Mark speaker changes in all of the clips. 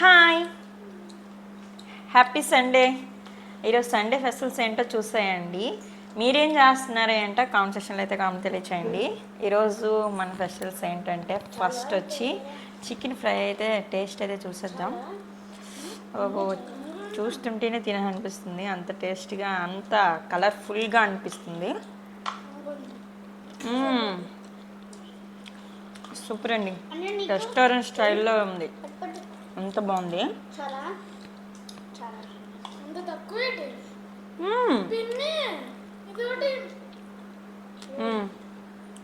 Speaker 1: Hi. Happy Sunday. ఈరోజు Sunday festivals ఏంటో చూసేయండి. మీరేం చేస్తున్నారు ఏంటో కామెంట్ సెక్షన్లో అయితే కామెంట్ తెలియచేయండి. ఈరోజు మన ఫెస్టివల్స్ ఏంటంటే ఫస్ట్ వచ్చి చికెన్ ఫ్రై అయితే టేస్ట్ అయితే చూసేద్దాం. చూస్తుంటేనే తినాలనిపిస్తుంది. అంత టేస్ట్గా అంత కలర్ఫుల్గా అనిపిస్తుంది. సూపర్ అండి. రెస్టారెంట్ స్టైల్లో ఉంది. అంత బాగుంది?
Speaker 2: చాలా. చాలా. తక్కువ.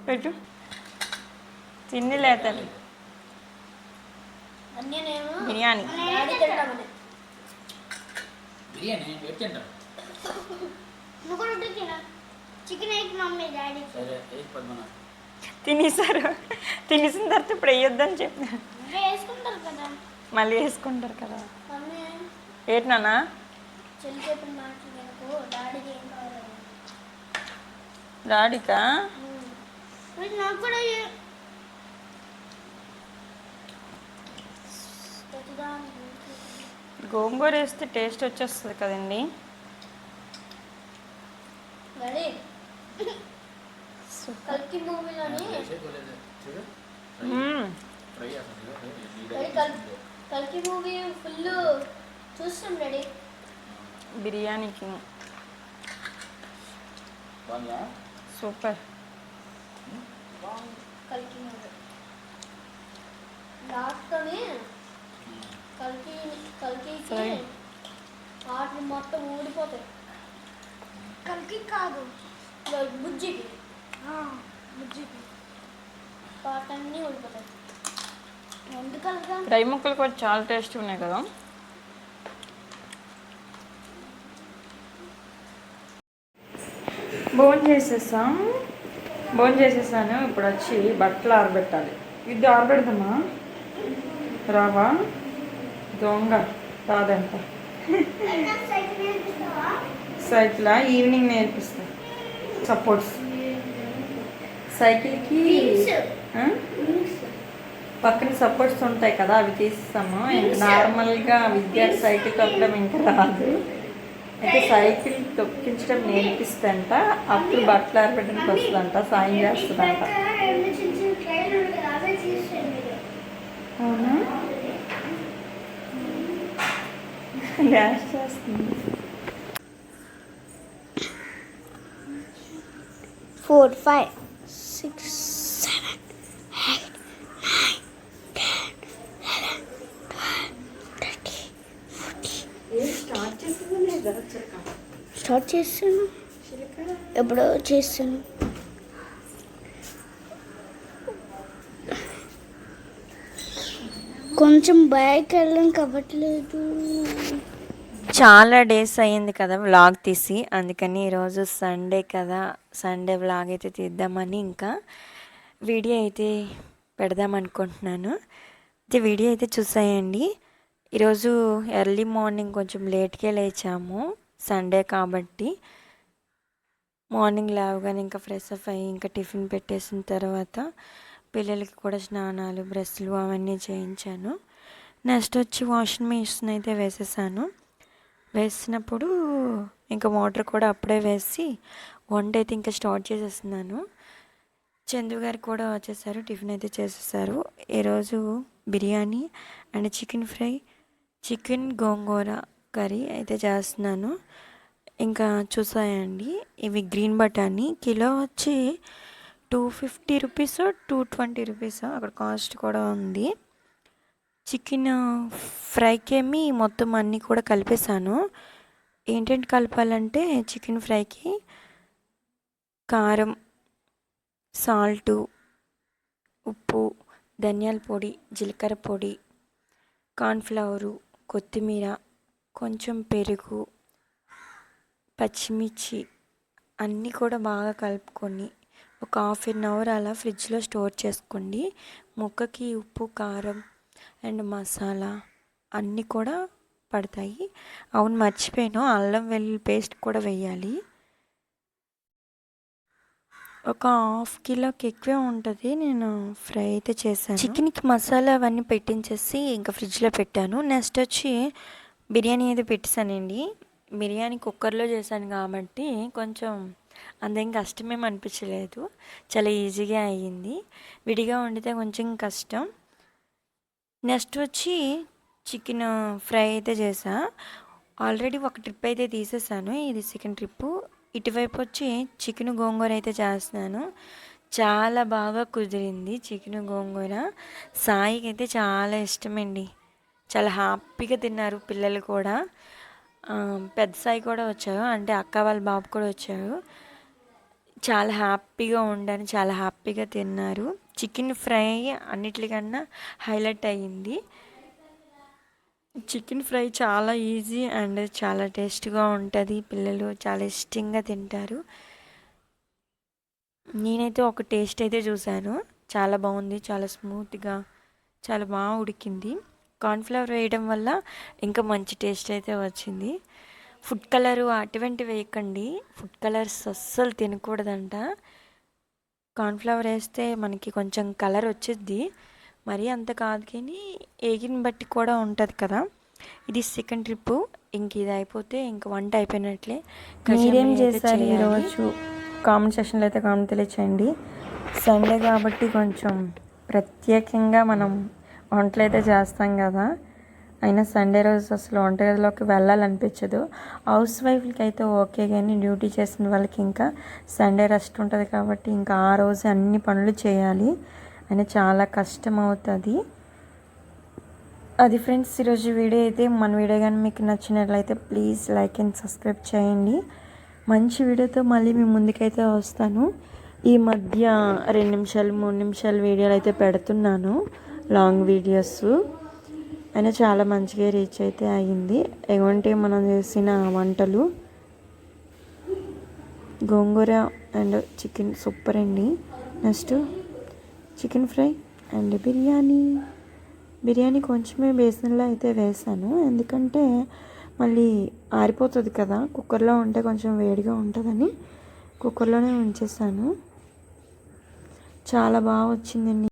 Speaker 1: పెట్టు. తిండి లేదండి
Speaker 2: అన్నీ నేను
Speaker 1: biryani.
Speaker 2: Chicken egg mummy daddy.
Speaker 1: తినేసారు తినేసిన తర్వాత ఇప్పుడు వేయొద్దని
Speaker 2: వేసుకుంటారు కదా.
Speaker 1: మళ్ళీ వేసుకుంటారు కదా. ఏంటి నాన్న?
Speaker 2: డాడీకి
Speaker 1: గోంగూర వేస్తే టేస్ట్ వచ్చేస్తుంది కదండి.
Speaker 2: కల్కి మూవీలోని కల్కి మూవీ ఫుల్ చూస్తాం డాడీ.
Speaker 1: బిర్యానీకి.
Speaker 3: బాగుందా?
Speaker 1: సూపర్.
Speaker 2: కల్కి మూవీ. లాస్ట్లోని కల్కి
Speaker 1: Sorry.
Speaker 2: వాటిని మొత్తం ఊడిపోతాయి. కల్కి కాదు. బుజ్జికి బుజ్జికి పాటన్నీ ఊడిపోతాయి.
Speaker 1: ఫ్రై ముక్కలు కూడా చాలా టేస్ట్ ఉన్నాయి కదా. భోజనం చేసేసాం. భోజనం చేసేసాను. ఇప్పుడు వచ్చి బట్టలు ఆరబెట్టాలి. ఇది ఆరబెడదామా? రావా? దొంగ. రాదంట. సైకిల్? ఈవినింగ్ నేర్పిస్తా. సపోర్ట్స్. సైకిల్కి? పక్కన సపోర్ట్స్ ఉంటాయి కదా అవి తీస్తాము ఇంకా నార్మల్గా విద్యార్థి సైకిల్ తొక్కడం ఇంకా రాదు. అయితే సైకిల్ తొక్కించడం నేర్పిస్తంట అప్పుడు బట్టలు ఆరబెట్టడానికి వస్తుందంట సాయం చేస్తుందంట. అవునా? డాన్స్ చేస్తుంది.
Speaker 2: Four five. స్టార్ట్ చేస్తాను. ఎప్పుడో చేస్తాను. కొంచెం బయటకు వెళ్ళాం కవ్వట్లేదు.
Speaker 1: చాలా డేస్ అయ్యింది కదా వ్లాగ్ తీసి. అందుకని ఈరోజు సండే కదా. సండే వ్లాగ్ అయితే తీద్దామని ఇంకా వీడియో అయితే పెడదాం అనుకుంటున్నాను. అయితే వీడియో అయితే చూసాయండి. ఈరోజు ఎర్లీ మార్నింగ్ కొంచెం లేట్గా లేచాము సండే కాబట్టి. మార్నింగ్ లేవగానే ఇంకా ఫ్రెష్ అప్ అయ్యి ఇంకా టిఫిన్ పెట్టేసిన తర్వాత పిల్లలకి కూడా స్నానాలు బ్రష్లు అవన్నీ చేయించాను. నెక్స్ట్ వచ్చి వాషింగ్ మిషన్ అయితే వేసేసాను. వేసినప్పుడు ఇంకా వాటర్ కూడా అప్పుడే వేసి వంట అయితే ఇంకా స్టార్ట్ చేసేస్తున్నాను. చందు గారు కూడా వచ్చేసారు టిఫిన్ అయితే చేసేసారు. ఈరోజు biryani and chicken fry chicken gongura curry అయితే చేస్తున్నాను. ఇంకా చూసాయండి ఇవి గ్రీన్ బటానీ కిలో వచ్చి two fifty rupees two twenty rupees అక్కడ కాస్ట్ కూడా ఉంది. చికెన్ ఫ్రైకేమి మొత్తం అన్నీ కూడా కలిపేసాను ఏంటంటే కలపాలంటే చికెన్ ఫ్రైకి కారం సాల్టు ఉప్పు ధనియాల పొడి జీలకర్ర పొడి కార్న్ఫ్లవరు కొత్తిమీర కొంచెం పెరుగు పచ్చిమిర్చి అన్నీ కూడా బాగా కలుపుకొని ఒక హాఫ్ అన్ అవర్ అలా ఫ్రిడ్జ్లో స్టోర్ చేసుకోండి. ముక్కకి ఉప్పు కారం అండ్ మసాలా అన్నీ కూడా పడతాయి. అవును మర్చిపోయాను. అల్లం వెల్లుల్లి పేస్ట్ కూడా వేయాలి. ఒక హాఫ్ కిలోకి ఎక్కువే ఉంటుంది. నేను ఫ్రై అయితే చేశాను. చికెన్కి మసాలా అవన్నీ పెట్టించేసి ఇంకా ఫ్రిడ్జ్లో పెట్టాను. నెక్స్ట్ వచ్చి బిర్యానీ అయితే పెట్టేశానండి. బిర్యానీ కుక్కర్లో చేశాను కాబట్టి కొంచెం అందేం కష్టమేం అనిపించలేదు. చాలా ఈజీగా అయ్యింది. విడిగా వండితే కొంచెం కష్టం. నెక్స్ట్ వచ్చి చికెన్ ఫ్రై అయితే చేసా ఆల్రెడీ ఒక ట్రిప్ అయితే తీసేసాను ఇది సెకండ్ ట్రిప్పు. ఇటువైపు వచ్చి చికెన్ గోంగూర అయితే చేస్తున్నాను. చాలా బాగా కుదిరింది చికెన్ గోంగూర. సాయికి అయితే చాలా ఇష్టమండి. చాలా హ్యాపీగా తిన్నారు పిల్లలు కూడా. పెద్ద సాయి కూడా వచ్చారు. అంటే అక్క వాళ్ళ బాబు కూడా వచ్చారు. చాలా హ్యాపీగా ఉండని చాలా హ్యాపీగా తిన్నారు. చికెన్ ఫ్రై అన్నిటికన్నా హైలైట్ అయ్యింది. చికెన్ ఫ్రై చాలా ఈజీ అండ్ చాలా టేస్ట్గా ఉంటుంది. పిల్లలు చాలా ఇష్టంగా తింటారు. నేనైతే ఒక టేస్ట్ అయితే చూశాను చాలా బాగుంది చాలా స్మూత్గా చాలా బాగా ఉడికింది. కార్న్ఫ్లవర్ వేయడం వల్ల ఇంకా మంచి టేస్ట్ అయితే వచ్చింది. ఫుడ్ కలరు అటువంటి వేయకండి. ఫుడ్ కలర్స్ అస్సలు తినకూడదంట. కార్న్ఫ్లవర్ వేస్తే మనకి కొంచెం కలర్ వచ్చిద్ది. మరీ అంత కాదు కానీ ఏగిన బట్టి కూడా ఉంటుంది కదా. ఇది సెకండ్ ట్రిప్ ఇంక ఇది అయిపోతే ఇంక వంట అయిపోయినట్లే. మీరేం చేశారు ఈరోజు? కామెంట్ సెక్షన్లో అయితే కామెంట్ తెలియచేయండి. సండే కాబట్టి కొంచెం ప్రత్యేకంగా మనం వంటలు అయితే చేస్తాం కదా. అయినా సండే రోజు అసలు వంటగదిలోకి వెళ్ళాలనిపించదు. హౌస్ వైఫ్లకి అయితే ఓకే కానీ డ్యూటీ చేసిన వాళ్ళకి ఇంకా సండే రెస్ట్ ఉంటుంది కాబట్టి ఇంకా ఆ రోజు అన్ని పనులు చేయాలి. అయినా చాలా కష్టం అవుతుంది అది ఫ్రెండ్స్ ఈరోజు వీడియో అయితే మన వీడియో కానీ మీకు నచ్చినట్లయితే ప్లీజ్ లైక్ అండ్ సబ్స్క్రైబ్ చేయండి. మంచి వీడియోతో మళ్ళీ మీ ముందుకైతే వస్తాను. ఈ మధ్య రెండు నిమిషాలు మూడు నిమిషాలు వీడియోలు అయితే పెడుతున్నాను. Long videos. అయినా చాలా మంచిగా రీచ్ అయితే అయ్యింది ఎటువంటి మనం చేసిన వంటలు. గోంగూర అండ్ చికెన్ సూపర్ అండి. Next chicken fry and biryani. Biryani కొంచెమే బేసన్లో అయితే వేసాను. ఎందుకంటే మళ్ళీ ఆరిపోతుంది కదా కుక్కర్లో ఉంటే కొంచెం వేడిగా ఉంటుందని కుక్కర్లోనే ఉంచేసాను. చాలా బాగా వచ్చిందండి.